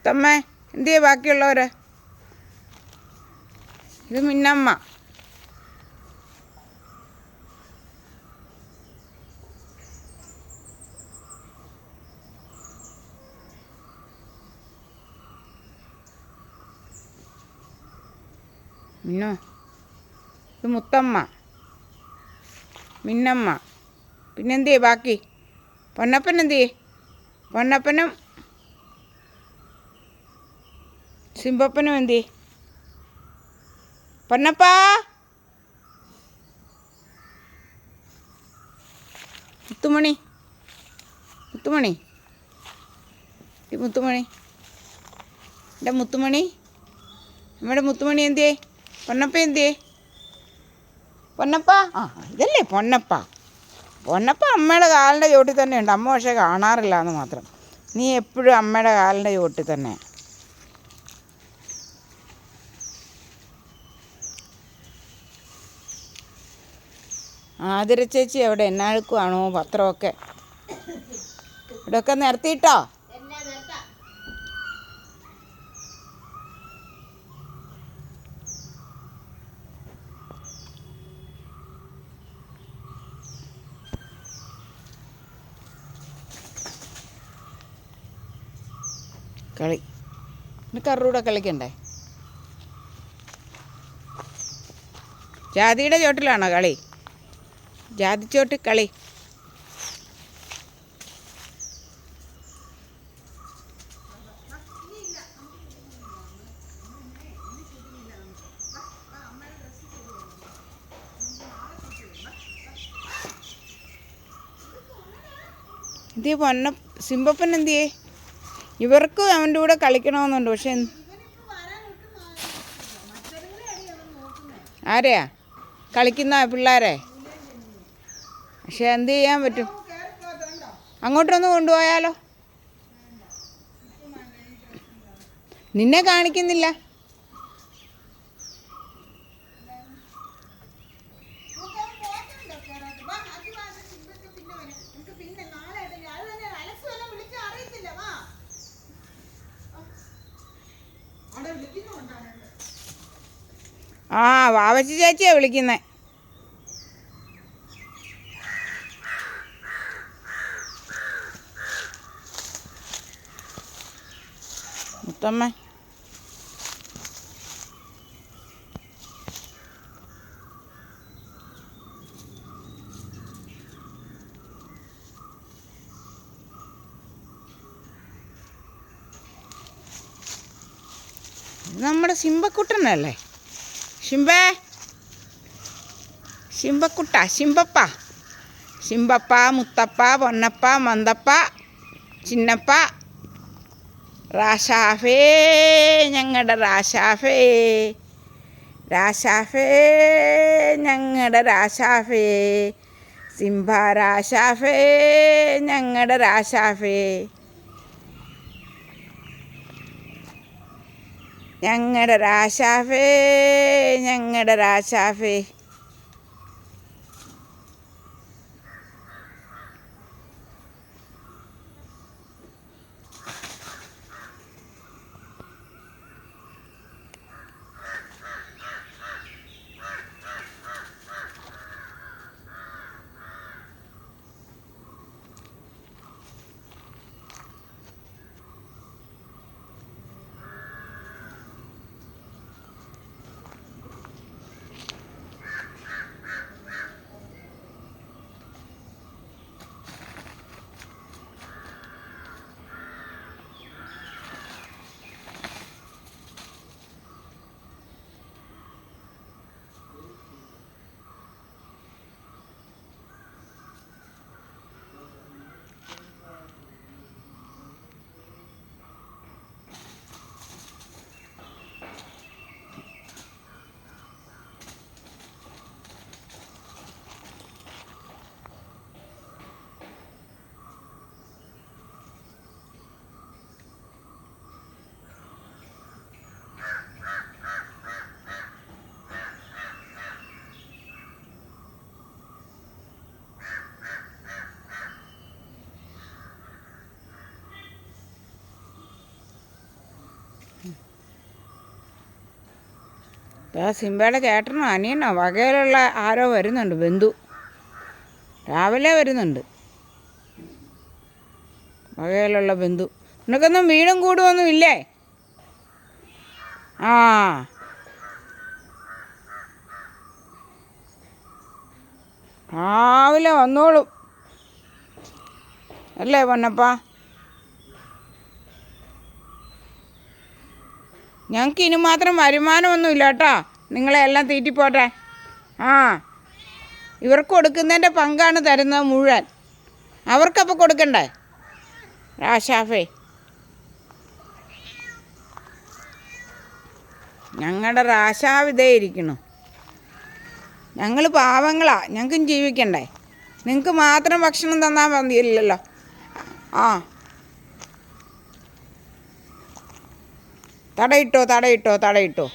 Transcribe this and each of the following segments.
മുത്തമ്മ എന്തിയെ ബാക്കിയുള്ളവർ ഇത് മിന്നമ്മ. മിന്നോ ഇത് മുത്തമ്മ. മിന്നമ്മ. പിന്നെന്തിയെ ബാക്കി? പൊന്നപ്പൻ എന്തിയെ? പൊന്നപ്പനും സിംബപ്പനും എന്തി? പൊന്നപ്പാ! മുത്തുമണി. മുത്തുമണി. മുത്തുമണി. എന്റെ മുത്തുമണി. നമ്മുടെ മുത്തുമണി എന്തിയേ? പൊന്നപ്പ എന്തിയേ? പൊന്നപ്പ? ആ ഇതല്ലേ പൊന്നപ്പ. പൊന്നപ്പ അമ്മയുടെ കാലിന്റെ ചോട്ടിൽ തന്നെ ഉണ്ട്. അമ്മ പക്ഷേ കാണാറില്ല എന്ന് മാത്രം. നീ എപ്പോഴും അമ്മയുടെ കാലിന്റെ ചോട്ടിൽ തന്നെ. ആതിര ചേച്ചി എവിടെ? എന്നാഴ്ക്കുവാണോ പത്രമൊക്കെ? ഇവിടെയൊക്കെ നിർത്തിയിട്ടോ? കളി. നിനക്ക് കറൂടെ കളിക്കണ്ടേ? ജാതിയുടെ ചോട്ടിലാണോ കളി? ജാതി ചോട്ട് കളി. ഇതേ പൊന്ന സിംബപ്പൻ എന്തിയേ ഇവർക്കും അവന്റെ കൂടെ കളിക്കണമെന്നുണ്ട് പക്ഷെ ആരെയാ? കളിക്കുന്ന പിള്ളേരെ? പക്ഷെ എന്ത് ചെയ്യാൻ പറ്റും? അങ്ങോട്ടൊന്ന് കൊണ്ടുപോയാലോ? നിന്നെ കാണിക്കുന്നില്ല. ആ വാവച്ചി ചേച്ചിയാ വിളിക്കുന്നേ. മുത്തമ്മ ഇത് നമ്മുടെ സിംബക്കുട്ടനല്ലേ ശിംബേ ശിംബക്കുട്ട ശിംബപ്പ ശിംബപ്പ മുത്തപ്പ പൊന്നപ്പ മന്തപ്പ ചിന്നപ്പ റാഷാഫേ ഞങ്ങളുടെ റാഷാഫേ. രാശാഫേ ഞങ്ങളുടെ രാശാഫേ സിംഹ രാശാഫേ ഞങ്ങളുടെ രാശാഫേ ഞങ്ങളുടെ രാശാഫേ ഞങ്ങളുടെ രാശാഫേ ദാ സിംബയുടെ ചേട്ടനോ അനിയനോ വകയിലുള്ള ആരോ വരുന്നുണ്ട് ബന്ധു. രാവിലെ വരുന്നുണ്ട്. വകയിലുള്ള ബന്ധു. നിനക്കൊന്നും വീടും കൂടുമൊന്നും ഇല്ലേ? ആ. രാവിലെ വന്നോളും. അല്ലേ പൊന്നപ്പ? ഞങ്ങൾക്ക് ഇനി മാത്രം വരുമാനമൊന്നും ഇല്ല കേട്ടോ നിങ്ങളെ എല്ലാം തീറ്റിപ്പോട്ടെ ആ. ഇവർക്ക് കൊടുക്കുന്നതിന്റെ പങ്കാണ് തരുന്നത് മുഴുവൻ. അവർക്കപ്പോൾ കൊടുക്കണ്ടേ? രാശാഫേ ഞങ്ങളുടെ രാശാവിതേ ഇരിക്കണു. ഞങ്ങൾ പാവങ്ങളാ. ഞങ്ങൾക്കും ജീവിക്കണ്ടേ? നിങ്ങൾക്ക് മാത്രം ഭക്ഷണം തന്നാൽ മതിയില്ലല്ലോ. ആ. തടയിട്ടോ തടയിട്ടോ തടയിട്ടോ.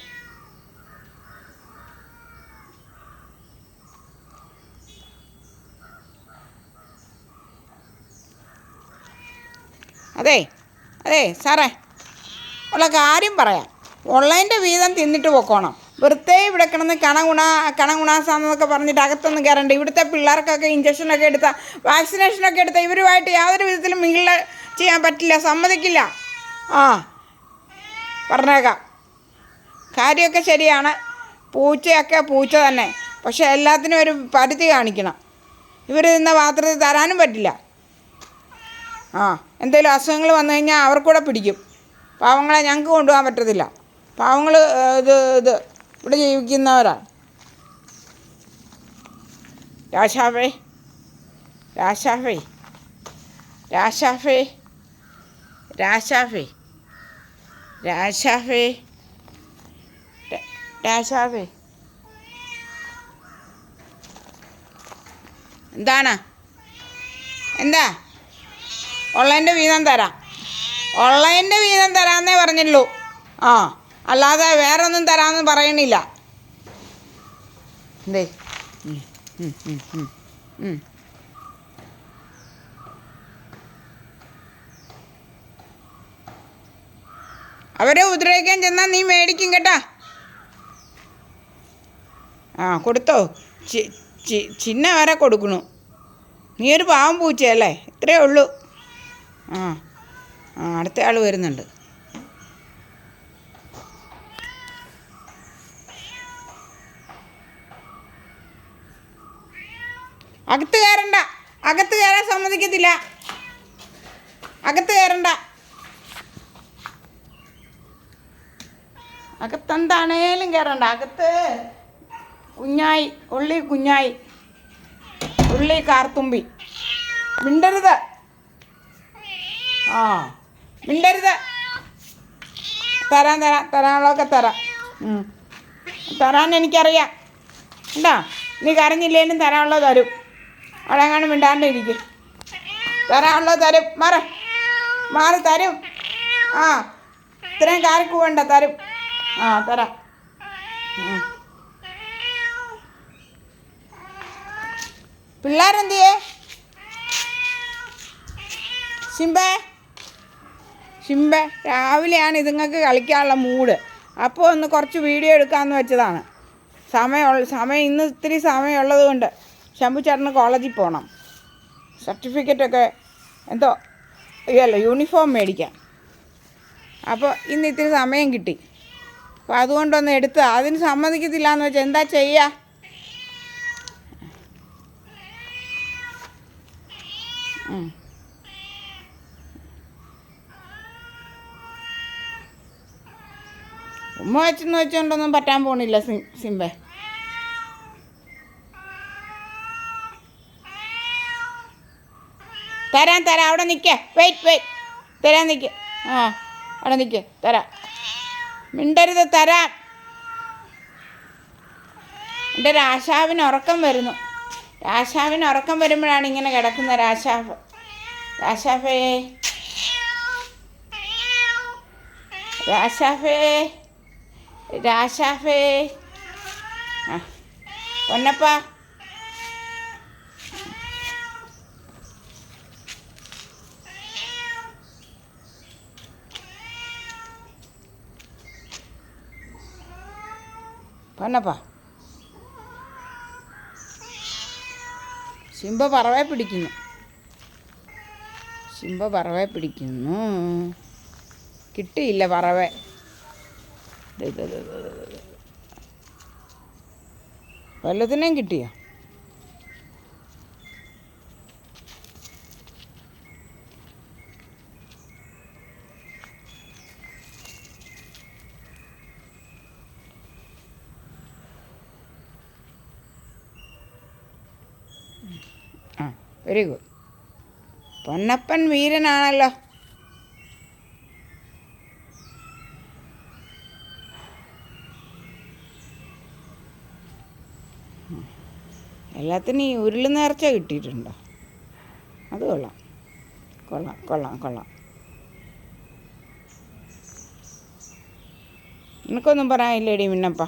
അതെ അതെ സാറേ. ഉള്ള കാര്യം പറയാം. ഉള്ളതിന്റെ വീതം തിന്നിട്ട് പൊക്കോണം. വെറുതെ ഇവിടെ കിടന്ന് കണഗുണ കണഗുണാസാമെന്നൊക്കെ പറഞ്ഞിട്ട് അകത്തൊന്നും കയറണ്ട. ഇവിടുത്തെ പിള്ളേർക്കൊക്കെ ഇഞ്ചക്ഷനൊക്കെ എടുത്ത വാക്സിനേഷനൊക്കെ എടുത്ത ഇവരുമായിട്ട് യാതൊരു വിധത്തിലും മിങ്കിൾ ചെയ്യാൻ പറ്റില്ല സമ്മതിക്കില്ല. ആ. പറഞ്ഞേക്കാം. കാര്യമൊക്കെ ശരിയാണ്. പൂച്ചയൊക്കെ പൂച്ച തന്നെ. പക്ഷേ എല്ലാത്തിനും ഒരു പരിധി കാണിക്കണം. ഇവർ നിന്ന പാത്രത്തിൽ തരാനും പറ്റില്ല. ആ എന്തെങ്കിലും അസുഖങ്ങൾ വന്നു കഴിഞ്ഞാൽ അവർക്കൂടെ പിടിക്കും. പാവങ്ങളെ ഞങ്ങൾക്ക് കൊണ്ടുപോകാൻ പറ്റത്തില്ല. പാവങ്ങൾ ഇത് ഇത് ഇവിടെ ജീവിക്കുന്നവരാണ് രാശാഫേ രാശാഫേ രാശാഫേ രാശാഫേ രാജാവേ. രാശാഫേ എന്താണ്? എന്താ? ഉള്ളതിന്റെ വീതം തരാം. ഉള്ളതിന്റെ വീതം തരാമെന്നേ പറഞ്ഞുള്ളൂ ആ അല്ലാതെ വേറെ ഒന്നും തരാമെന്ന് പറയണില്ല. എന്തേ അവരെ ഉപദ്രവിക്കാൻ ചെന്നാൽ നീ മേടിക്കും കേട്ടാ. ആ കൊടുത്തോ. ചി ചിന്ന വരെ കൊടുക്കണു. നീ ഒരു പാവം പൂച്ചയല്ലേ? ഇത്രയേ ഉള്ളൂ. ആ ആ അടുത്ത ആൾ വരുന്നുണ്ട്. അകത്ത് കയറണ്ട. അകത്ത് കയറാൻ സമ്മതിക്കത്തില്ല. അകത്ത് കയറണ്ട. അകത്തെന്താണേലും കയറണ്ട അകത്ത് കുഞ്ഞായി ഉള്ളി കുഞ്ഞായി ഉള്ളി കാർത്തുമ്പി. മിണ്ടരുത്. ആ മിണ്ടരുത്. തരാൻ തരാം തരാനുള്ളതൊക്കെ തരാം. തരാൻ എനിക്കറിയാം. ഉണ്ടോ നീ കരഞ്ഞില്ലേലും തരാനുള്ളത് തരും. അവിടെങ്ങാണ് എങ്ങാനും മിണ്ടാണ്ട് ഇരിക്കും തരാനുള്ളത് തരും. മാറ. മാറി തരും. ആ ഇത്രയും കാർക്ക് വേണ്ട തരും. ആ തരാം. പിള്ളേരെന്തിയേ? ശിംബേ. ശിംബേ രാവിലെയാണ് ഇതുങ്ങൾക്ക് കളിക്കാനുള്ള മൂഡ്. അപ്പോൾ ഒന്ന് കുറച്ച് വീഡിയോ എടുക്കാമെന്ന് വെച്ചതാണ്. സമയമുള്ള സമയം ഇന്ന് ഇത്തിരി സമയമുള്ളത് കൊണ്ട് ശംഭു ചേട്ടന് കോളേജിൽ പോകണം സർട്ടിഫിക്കറ്റൊക്കെ എന്തോ അയ്യല്ലോ യൂണിഫോം മേടിക്കാം അപ്പോൾ ഇന്ന് ഇത്തിരി സമയം കിട്ടി. അപ്പോൾ അതുകൊണ്ടൊന്ന് എടുത്ത് അതിന് സമ്മതിക്കത്തില്ല എന്ന് വെച്ചാൽ എന്താ ചെയ്യുക. ഉമ്മ വെച്ചെന്ന് വെച്ചുകൊണ്ടൊന്നും പറ്റാൻ പോണില്ല സിം സിംബെ. തരാൻ തരാം. അവിടെ നിൽക്ക വെയിറ്റ് വെയിറ്റ്. തരാൻ നിൽക്ക ആ അവിടെ നിൽക്ക തരാം. മിണ്ടരുത് തരാം. എന്റെ രാശാവിന് ഉറക്കം വരുന്നു. രാശാവിന് ഉറക്കം വരുമ്പോഴാണ് ഇങ്ങനെ കിടക്കുന്ന രാശാവ്. രാശാഫേ രാശാഫേ രാശാഫേ ആ പൊന്നപ്പ. പന്നപ്പാ. ശിംബ പറവെ പിടിക്കുന്നു. ശിംബ പറവെ പിടിക്കുന്നു. കിട്ടിയില്ല പറവെ. വല്ലതിനെയും കിട്ടിയോ ആ വെരി ഗുഡ് പൊന്നപ്പൻ വീരനാണല്ലോ. എല്ലാത്തിനും ഈ ഉരുൾ നേർച്ച കിട്ടിയിട്ടുണ്ടോ? അത് കൊള്ളാം. കൊള്ളാം കൊള്ളാം കൊള്ളാം. നിനക്കൊന്നും പറയാനില്ലേടി മിന്നപ്പ?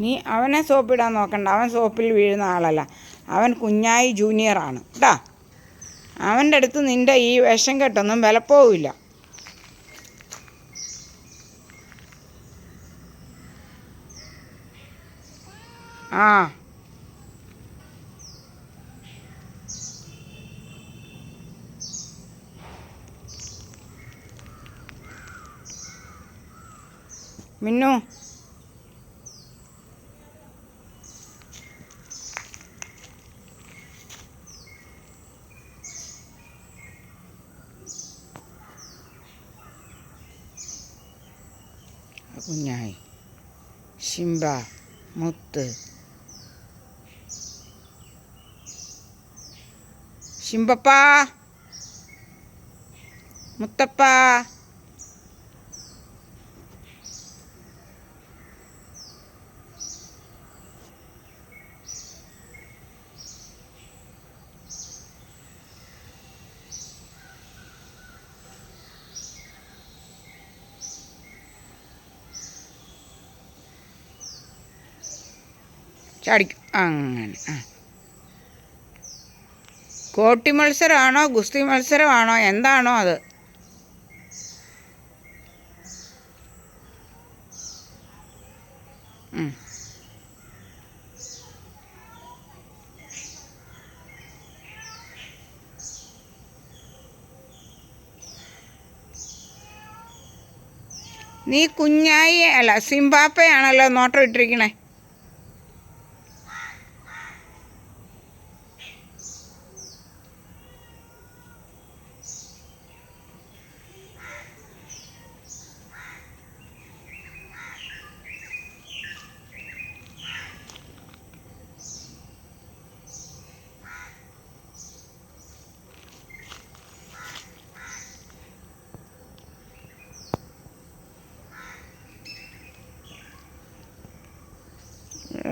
നീ അവനെ സോപ്പിടാൻ നോക്കണ്ട. അവൻ സോപ്പിൽ വീഴുന്ന ആളല്ല. അവൻ കുഞ്ഞായി ജൂനിയറാണ് കേട്ടാ അവന്റെ അടുത്ത് നിന്റെ ഈ വിഷം കെട്ടൊന്നും വിലപ്പോവില്ല ആ. മിന്നു. 持って「シンバパー持ったパー」ചാടിക്കും. അങ്ങനെ ആ. കോട്ടി മത്സരമാണോ ഗുസ്തി മത്സരമാണോ എന്താണോ അത്? നീ കുഞ്ഞായി അല്ല സിംബാപ്പയാണല്ലോ നോട്ടം ഇട്ടിരിക്കണേ.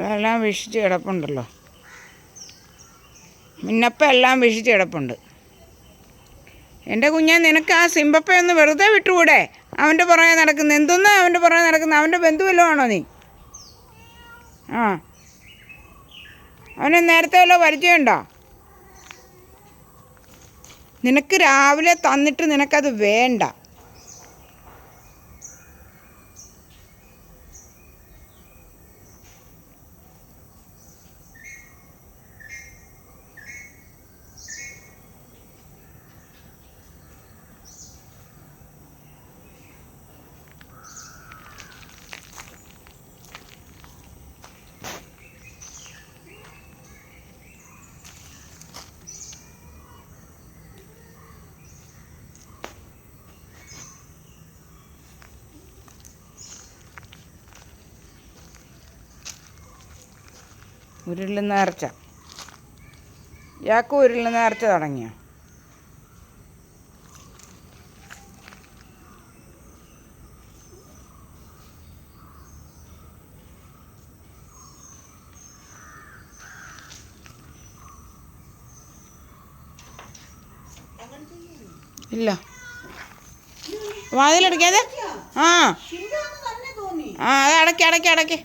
എല്ലാം വീക്ഷിച്ച് കിടപ്പുണ്ടല്ലോ. മിന്നപ്പ എല്ലാം വീക്ഷിച്ച് കിടപ്പുണ്ട്. എന്റെ കുഞ്ഞാ നിനക്ക് ആ സിമ്പപ്പ ഒന്ന് വെറുതെ വിട്ടുകൂടെ? അവന്റെ പുറകെ നടക്കുന്ന എന്തൊന്ന് അവന്റെ പുറകെ നടക്കുന്ന? അവന്റെ ബന്ധുവല്ലോ ആണോ നീ? ആ. അവനെ നേരത്തെ വല്ലോ പരിചയമുണ്ടോ? നിനക്ക് രാവിലെ തന്നിട്ട് നിനക്കത് വേണ്ട. ഉരുളിൽ നേർച്ച. ഇയാൾക്ക് ഉരുളിൽ നേർച്ച തുടങ്ങിയോ? ഇല്ല. വാതിലടക്കാതെ ആ. ആ അത് അടക്കി അടക്കി അടക്കി.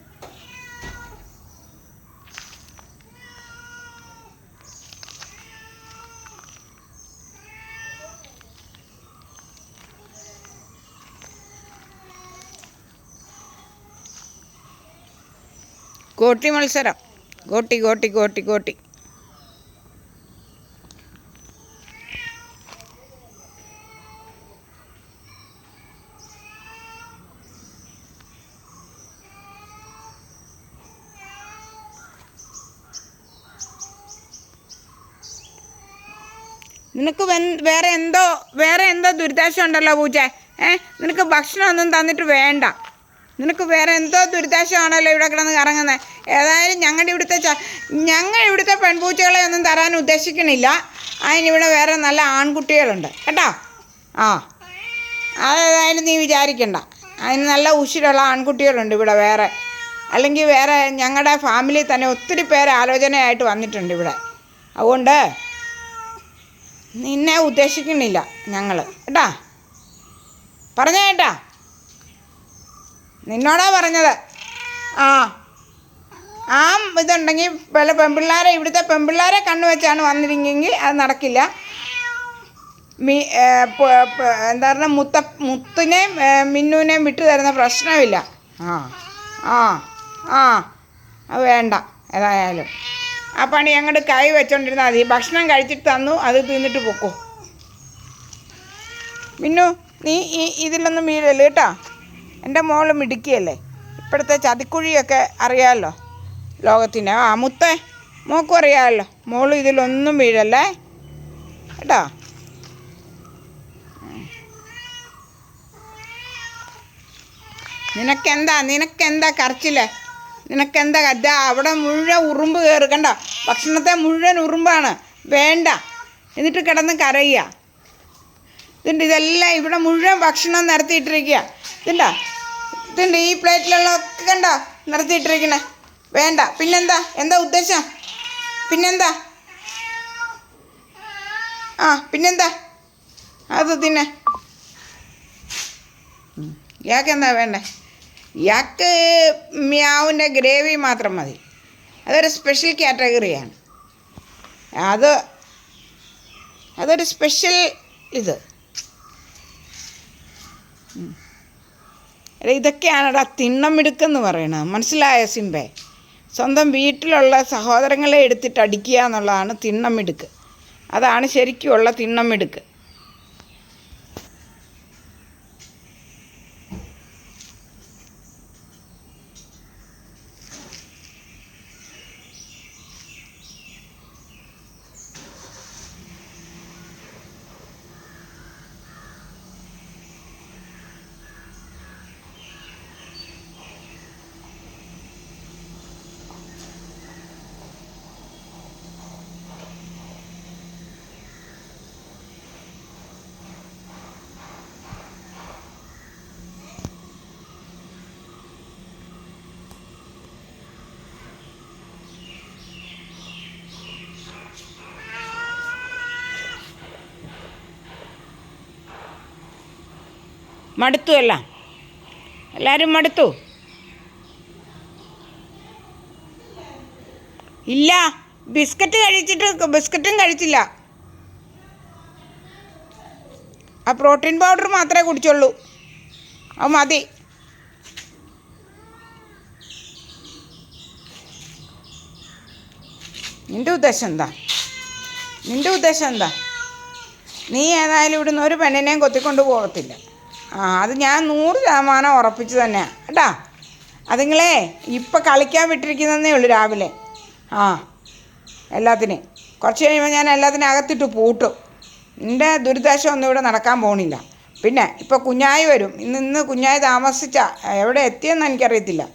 ഗോട്ടി മത്സരം. ഗോട്ടി ഗോട്ടി ഗോട്ടി ഗോട്ടി. നിനക്ക് വേറെ എന്തോ വേറെ എന്തോ ദുരിതാശം ഉണ്ടല്ലോ പൂച്ച ഏ? നിനക്ക് ഭക്ഷണമൊന്നും തന്നിട്ട് വേണ്ട. നിനക്ക് വേറെ എന്തോ ദുരിതാശമാണല്ലോ ഇവിടെ കിടന്ന് കറങ്ങുന്നത് ഏതായാലും ഞങ്ങളുടെ ഇവിടുത്തെ ഞങ്ങൾ ഇവിടുത്തെ പെൺപൂച്ചകളെ ഒന്നും തരാൻ ഉദ്ദേശിക്കണില്ല. അതിനിവിടെ വേറെ നല്ല ആൺകുട്ടികളുണ്ട്. കേട്ടോ? ആ. അതേതായാലും നീ വിചാരിക്കണ്ട. അതിന് നല്ല ഉശിരുള്ള ആൺകുട്ടികളുണ്ട് ഇവിടെ വേറെ. അല്ലെങ്കിൽ വേറെ ഞങ്ങളുടെ ഫാമിലി തന്നെ ഒത്തിരി പേര് ആലോചനയായിട്ട് വന്നിട്ടുണ്ട് ഇവിടെ. അതുകൊണ്ട് നിന്നെ ഉദ്ദേശിക്കുന്നില്ല ഞങ്ങൾ കേട്ടാ? പറഞ്ഞ കേട്ടാ നിന്നോടാ പറഞ്ഞത്. ആ. ആ ഇതുണ്ടെങ്കിൽ വല്ല പെൺപിള്ളേരെ ഇവിടുത്തെ പെൺപിള്ളേരെ കണ്ണു വെച്ചാണ് വന്നിരിക്കെങ്കിൽ അത് നടക്കില്ല. മീ എന്താ പറയുക മുത്ത മുത്തിനെയും മിന്നുവിനെയും വിട്ടു തരുന്ന പ്രശ്നമില്ല. ആ. ആ ആ. അത് വേണ്ട ഏതായാലും. ആ പണി അങ്ങോട്ട് കൈ വെച്ചോണ്ടിരുന്നാൽ മതി. ഭക്ഷണം കഴിച്ചിട്ട് തന്നു അത് തിന്നിട്ട് പൊക്കോ. മിന്നു നീ ഈ ഇതിലൊന്നും വീഴല്ലേ കേട്ടോ. എന്റെ മോൾ മിടുക്കിയല്ലേ? ഇപ്പോഴത്തെ ചതിക്കുഴിയൊക്കെ അറിയാമല്ലോ ലോകത്തിന്. ആ മുത്തേ മോക്കും അറിയാമല്ലോ മോൾ ഇതിലൊന്നും വീഴല്ലേ? കേട്ടോ? നിനക്കെന്താ? നിനക്കെന്താ കരച്ചില്ലേ നിനക്കെന്താ കറ്റ അവിടെ മുഴുവൻ ഉറുമ്പ് കയറി. കണ്ട? ഭക്ഷണത്തെ മുഴുവൻ ഉറുമ്പാണ്. വേണ്ട. എന്നിട്ട് കിടന്ന് കരയുക. ഇതിന്റെ ഇതെല്ലാം ഇവിടെ മുഴുവൻ ഭക്ഷണം നിരത്തിയിട്ടിരിക്കുക. ഇതുണ്ടോ ഇതുണ്ട് ഈ പ്ലേറ്റിലുള്ളതൊക്കെ കണ്ടോ? നിർത്തിയിട്ടിരിക്കണേ. വേണ്ട. പിന്നെന്താ? എന്താ ഉദ്ദേശം? പിന്നെന്താ? ആ പിന്നെന്താ? അത് തിന്നെ. ഇയാൾക്ക് എന്താ വേണ്ടേ? ഇയാൾക്ക് മ്യാവിന്റെ ഗ്രേവി മാത്രം മതി. അതൊരു സ്പെഷ്യൽ കാറ്റഗറിയാണ്. അത് അതൊരു സ്പെഷ്യൽ ഇത്. എടാ ഇതൊക്കെയാണെടാ തിണ്ണമിടുക്കെന്ന് പറയണത്. മനസ്സിലായ സിംബെ? സ്വന്തം വീട്ടിലുള്ള സഹോദരങ്ങളെ എടുത്തിട്ട് അടിക്കുക എന്നുള്ളതാണ് തിണ്ണമിടുക്ക്. അതാണ് ശരിക്കുമുള്ള തിണ്ണമിടുക്ക്. മടുത്തു എല്ലാം എല്ലാവരും മടുത്തു? ഇല്ല. ബിസ്ക്കറ്റ് കഴിച്ചിട്ട് ബിസ്ക്കറ്റും കഴിച്ചില്ല. ആ പ്രോട്ടീൻ പൗഡർ മാത്രമേ കുടിച്ചുള്ളൂ. അത് മതി. നിന്റെ ഉദ്ദേശം എന്താ? നിന്റെ ഉദ്ദേശം എന്താ? നീ ഏതായാലും ഇവിടുന്ന് ഒരു പെണ്ണിനെയും കൊത്തിക്കൊണ്ട് പോകത്തില്ല. ആ അത് ഞാൻ നൂറ് ശതമാനം ഉറപ്പിച്ച് തന്നെയാണ് കേട്ടാ? അതുങ്ങളെ ഇപ്പം കളിക്കാൻ വിട്ടിരിക്കുന്നതേ ഉള്ളൂ രാവിലെ. ആ എല്ലാത്തിനെയും കുറച്ച് കഴിയുമ്പോൾ ഞാൻ എല്ലാത്തിനും അകത്തിട്ട് പൂട്ടും. എന്റെ ദുരിതാശം ഒന്നും ഇവിടെ നടക്കാൻ പോണില്ല. പിന്നെ ഇപ്പോൾ കുഞ്ഞായി വരും. ഇന്ന് ഇന്ന് കുഞ്ഞായി താമസിച്ച എവിടെ എത്തിയെന്ന് എനിക്കറിയത്തില്ല.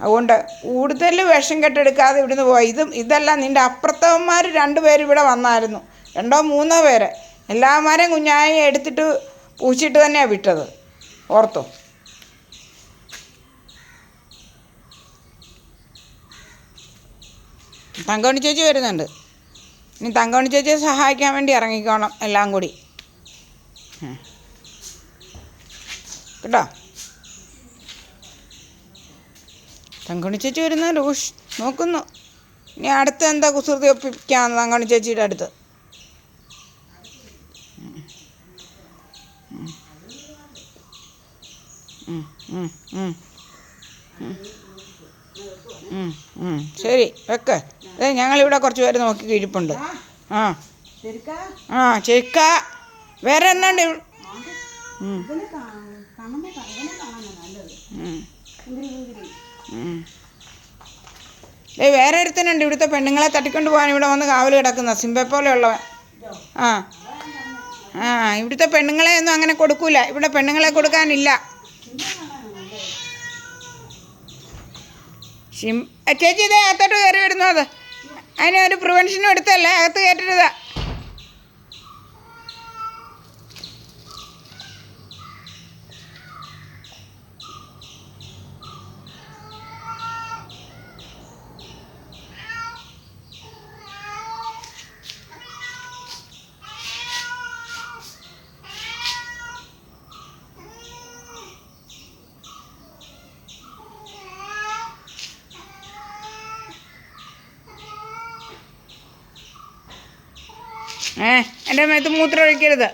അതുകൊണ്ട് കൂടുതൽ വിഷം കെട്ടെടുക്കാതെ ഇവിടുന്ന് പോയി ഇതും ഇതല്ല നിന്റെ അപ്പുറത്തവന്മാർ പേര് ഇവിടെ വന്നായിരുന്നു. രണ്ടോ മൂന്നോ പേര്. എല്ലാവരെയും കുഞ്ഞായി എടുത്തിട്ട് പൂച്ചിട്ട് തന്നെയാണ് വിട്ടത്. ഓർത്തോ? തങ്കവണി ചേച്ചി വരുന്നുണ്ട്. ഇനി തങ്കവണി ചേച്ചിയെ സഹായിക്കാൻ വേണ്ടി ഇറങ്ങിക്കോണം എല്ലാം കൂടി. കേട്ടോ? തങ്കണി ചേച്ചി വരുന്ന റൂഷ് നോക്കുന്നു. ഇനി അടുത്ത് എന്താ കുസൃതി ഒപ്പിക്കാന്ന് തങ്കണി ചേച്ചിയുടെ അടുത്ത്? ശരി വെക്ക്. അതെ ഞങ്ങളിവിടെ കുറച്ച് പേര് നോക്കി ഇരിപ്പുണ്ട്. ആ. ആ. ചെക്ക വേറെ എന്നാണ്ട്? ഏയ് വേറെ ഒരുത്തനുണ്ട്. ഇവിടുത്തെ പെണ്ണുങ്ങളെ തട്ടിക്കൊണ്ട് പോകാൻ ഇവിടെ വന്ന് കാവൽ കിടക്കുന്ന. സിംബെ പോലെയുള്ളവൻ ആ. ആ ഇവിടുത്തെ പെണ്ണുങ്ങളെ ഒന്നും അങ്ങനെ കൊടുക്കൂല. ഇവിടെ പെണ്ണുങ്ങളെ കൊടുക്കാനില്ല. ചേച്ചി ഇതേ അകത്തോട്ട് കയറി വരുന്നു അത്. അതിനൊരു പ്രിവെൻഷനും എടുത്തല്ലേ അകത്ത് കയറ്റരുത്. ഏ എന്റെ മേത്ത് മൂത്രം ഒഴിക്കരുത്.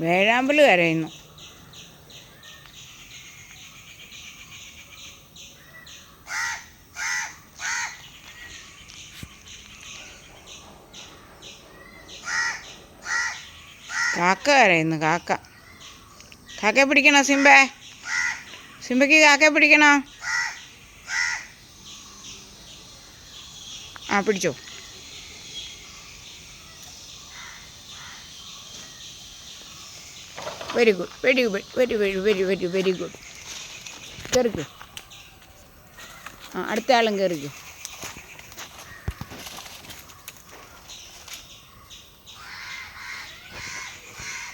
വേഴാമ്പൽ കരയുന്നു. കാക്ക കരയുന്നു കാക്ക. കാക്കയെ പിടിക്കണോ സിംബേ? സിംബയ്ക്ക് കാക്കയെ പിടിക്കണോ? ആ പിടിച്ചോ. Very good very good very very very very very good കയറിക്കോ ആ അടുത്ത ആളും കയറിക്കോ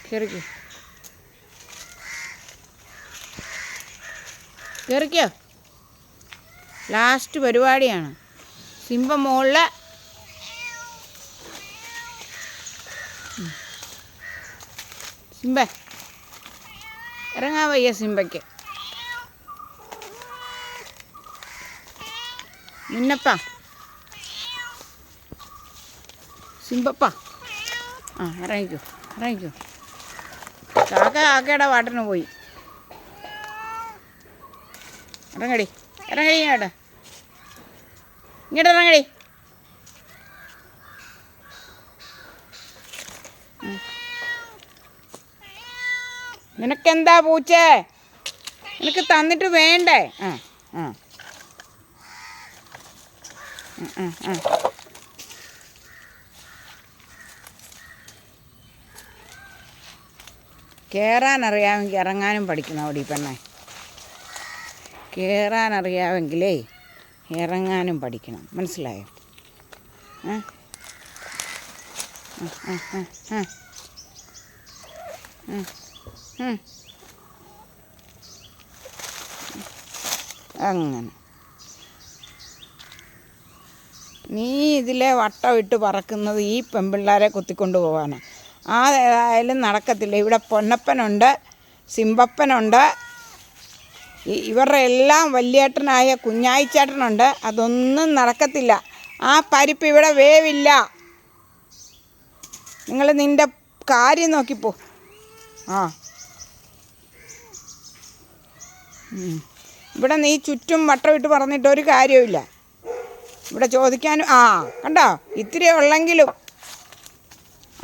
കയറിക്കോ കയറിക്കോ ലാസ്റ്റ് പരിപാടിയാണ്. സിംബ മുകളിൽ സിംബ ഇറങ്ങാൻ വയ്യ സിംബയ്ക്ക്. മിന്നപ്പ സിംബപ്പ. ആ ഇറങ്ങിക്കോ ഇറങ്ങിക്കോ. കാക്ക കാക്കയുടെ വാട്ടന് പോയി. ഇറങ്ങടി ഇറങ്ങടി ഇങ്ങോട്ട്. ഇങ്ങോട്ട് ഇറങ്ങടി. നിനക്കെന്താ പൂച്ചേ? നിനക്ക് തന്നിട്ട് വേണ്ടേ? ആ ആ. കയറാൻ അറിയാമെങ്കിൽ ഇറങ്ങാനും പഠിക്കണം അവിടെ ഈ പെണ്ണെ. കയറാൻ അറിയാമെങ്കിലേ ഇറങ്ങാനും പഠിക്കണം. മനസ്സിലായോ? ആ ആ, ആ, ആ, ആ. അങ്ങനെ. നീ ഇതിലെ വട്ടം ഇട്ട് പറക്കുന്നത് ഈ പെൺപിള്ളേരെ കുത്തിക്കൊണ്ട് പോവാനാണ് ആ ഏതായാലും നടക്കത്തില്ല. ഇവിടെ പൊന്നപ്പനുണ്ട് സിമ്പപ്പനുണ്ട് ഇ- ഇവരുടെ എല്ലാം വല്യേട്ടനായ കുഞ്ഞായിച്ചേട്ടനുണ്ട്. അതൊന്നും നടക്കത്തില്ല. ആ പരിപ്പ് ഇവിടെ വേവില്ല. നിങ്ങൾ നിന്റെ കാര്യം നോക്കിപ്പോ. ആ. ഇവിടെ നീ ചുറ്റും വട്ടമിട്ട് പറഞ്ഞിട്ട് ഒരു കാര്യവുമില്ല. ഇവിടെ ചോദിക്കാനും ആ കണ്ടോ? ഇത്തിരി ഉള്ളെങ്കിലും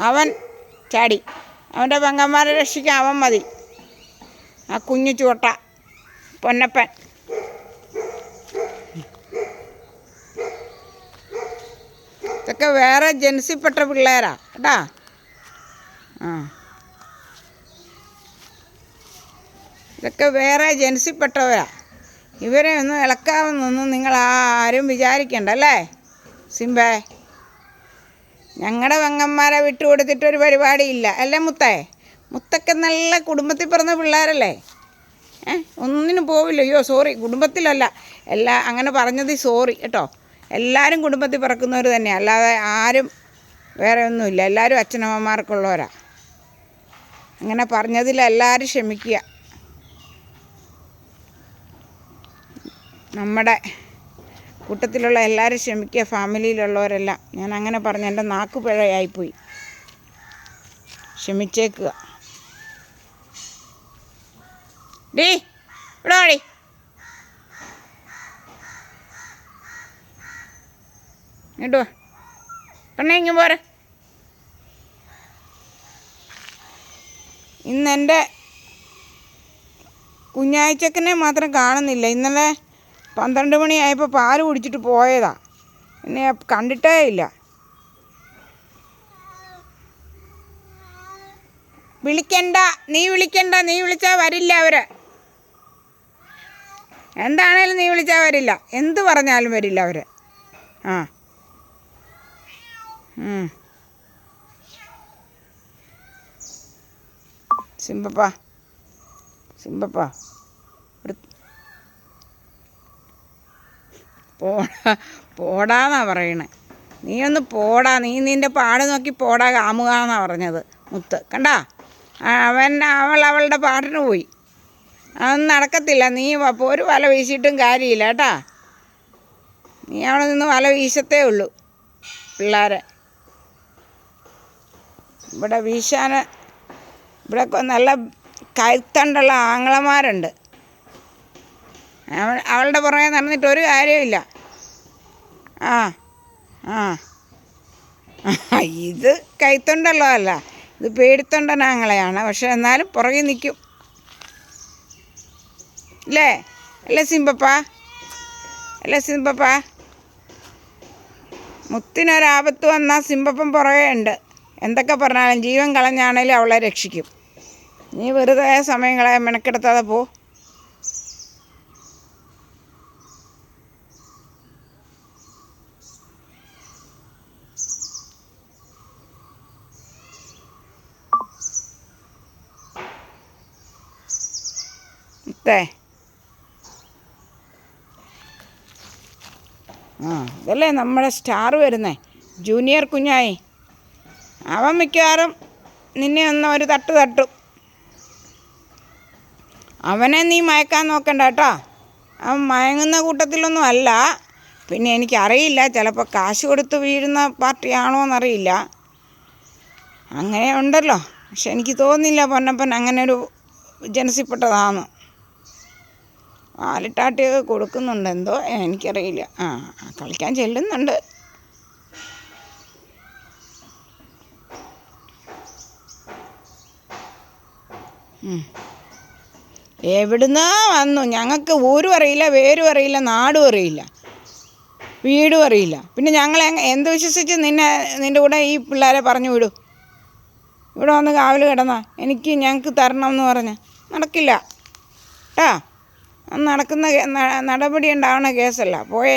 അവൻ ചാടി. അവന്റെ പെങ്ങന്മാരെ രക്ഷിക്കാൻ അവൻ മതി. ആ കുഞ്ഞു ചുവട്ട പൊന്നപ്പൻ. ഇതൊക്കെ വേറെ ജൻസിപ്പെട്ട പിള്ളേരാ കേട്ടാ? ആ. ഇതൊക്കെ വേറെ ജൻസിപ്പെട്ടവരാ ഇവരെ ഒന്നും ഇളക്കാമെന്നൊന്നും നിങ്ങൾ ആരും വിചാരിക്കണ്ട അല്ലേ? സിംബേ ഞങ്ങളുടെ വെങ്ങന്മാരെ വിട്ടുകൊടുത്തിട്ടൊരു പരിപാടിയില്ല അല്ലേ മുത്തേ? മുത്തൊക്കെ നല്ല കുടുംബത്തിൽ പിറന്ന പിള്ളേരല്ലേ? ഏ ഒന്നിനും പോവില്ല. അയ്യോ സോറി കുടുംബത്തിലല്ല. എല്ലാ അങ്ങനെ പറഞ്ഞത് സോറി കേട്ടോ. എല്ലാവരും കുടുംബത്തിൽ പിറക്കുന്നവർ തന്നെയാണ് അല്ലാതെ ആരും വേറെ ഒന്നുമില്ല. എല്ലാവരും അച്ഛനമ്മമാർക്കുള്ളവരാണ് അങ്ങനെ പറഞ്ഞതിൽ എല്ലാവരും ക്ഷമിക്കുക. നമ്മുടെ കൂട്ടത്തിലുള്ള എല്ലാവരും ക്ഷമിക്കുക ഫാമിലിയിലുള്ളവരെല്ലാം. ഞാൻ അങ്ങനെ പറഞ്ഞു എന്റെ നാക്ക് പിഴയായിപ്പോയി. ക്ഷമിച്ചേക്കുക. ഡീ ഇവിടെ വാടി ഇങ്ങോട്ട് വാ. പെണ്ണേ ഇങ്ങ് പോരെ. ഇന്നെന്റെ കുഞ്ഞാഴ്ചക്കനെ മാത്രം കാണുന്നില്ല. ഇന്നലെ പന്ത്രണ്ട് മണിയായപ്പോൾ പാൽ കുടിച്ചിട്ട് പോയതാ. എന്നെ കണ്ടിട്ടേ ഇല്ല. വിളിക്കണ്ട നീ വിളിക്കണ്ട നീ വിളിച്ചാൽ വരില്ല അവർ. എന്താണേലും നീ വിളിച്ചാൽ വരില്ല. എന്ത് പറഞ്ഞാലും വരില്ല അവർ. ആ. സിംബപ്പാ. സിംബപ്പാ. പോടാ പോടാന്നാ പറയണേ. നീ ഒന്ന് പോടാ നീ നിന്റെ പാട് നോക്കി പോടാ കാമുകാന്നാ പറഞ്ഞത് മുത്ത്. കണ്ടാ? അവൻ അവൾ അവളുടെ പാട്ടിന് പോയി. അതൊന്നും നടക്കത്തില്ല നീ ഒരു വല വീശിയിട്ടും കാര്യമില്ല കേട്ടാ. നീ അവിടെ നിന്ന് വല വീശത്തേ ഉള്ളൂ പിള്ളേരെ. ഇവിടെ വീശാൻ ഇവിടെ നല്ല കൈത്തണ്ടുള്ള ആങ്ങളമാരുണ്ട്. അവൾ അവളുടെ പുറകെ നടന്നിട്ട് ഒരു കാര്യമില്ല ആ ആ. ഇത് കൈത്തൊണ്ടല്ലോ അല്ല. ഇത് പേടിത്തൊണ്ടനാങ്ങളെയാണ് പക്ഷെ എന്നാലും പുറകെ നിൽക്കും. അല്ലേ? അല്ലേ സിംബപ്പ? അല്ലേ സിംബപ്പ? മുത്തിനൊരാപത്ത് വന്നാൽ സിംബപ്പം പുറകെ ഉണ്ട്. എന്തൊക്കെ പറഞ്ഞാലും ജീവൻ കളഞ്ഞാണേലും അവളെ രക്ഷിക്കും. നീ വെറുതെ സമയം കളയാൻ മെനക്കെടുത്താതെ പോ. മുത്തേ ആ ഇതല്ലേ നമ്മുടെ സ്റ്റാർ വരുന്നേ. ജൂനിയർ കുഞ്ഞായി. അവൻ മിക്കവാറും നിന്നെ ഒന്ന് ഒരു തട്ട് തട്ടും. അവനെ നീ മയക്കാൻ നോക്കണ്ട കേട്ടോ. അവൻ മയങ്ങുന്ന കൂട്ടത്തിലൊന്നും അല്ല. പിന്നെ എനിക്കറിയില്ല ചിലപ്പോൾ കാശ് കൊടുത്ത് വീഴുന്ന പാർട്ടിയാണോ എന്നറിയില്ല. അങ്ങനെ ഉണ്ടല്ലോ. പക്ഷെ എനിക്ക് തോന്നുന്നില്ല പൊന്നപ്പൻ അങ്ങനെ ഒരു ജനസിപ്പെട്ടതാണ്. പാലിട്ടാട്ടിയൊക്കെ കൊടുക്കുന്നുണ്ട്. എന്തോ? എനിക്കറിയില്ല. ആ കളിക്കാൻ ചെല്ലുന്നുണ്ട്. എവിടുന്ന് വന്നു? ഞങ്ങൾക്ക് ഊരും അറിയില്ല വേരും അറിയില്ല നാടും അറിയില്ല വീടും അറിയില്ല. പിന്നെ ഞങ്ങൾ എന്ത് വിശ്വസിച്ച് നിന്നെ നിന്റെ കൂടെ ഈ പിള്ളേരെ പറഞ്ഞു വിടും? ഇവിടെ വന്ന് കാവൽ കിടന്നാ? എനിക്ക് ഞങ്ങൾക്ക് തരണം എന്ന് പറഞ്ഞ്. നടക്കില്ല. കേട്ടാ നടക്കുന്ന നടപടി ഉണ്ടാവണ കേസല്ല പോയേ.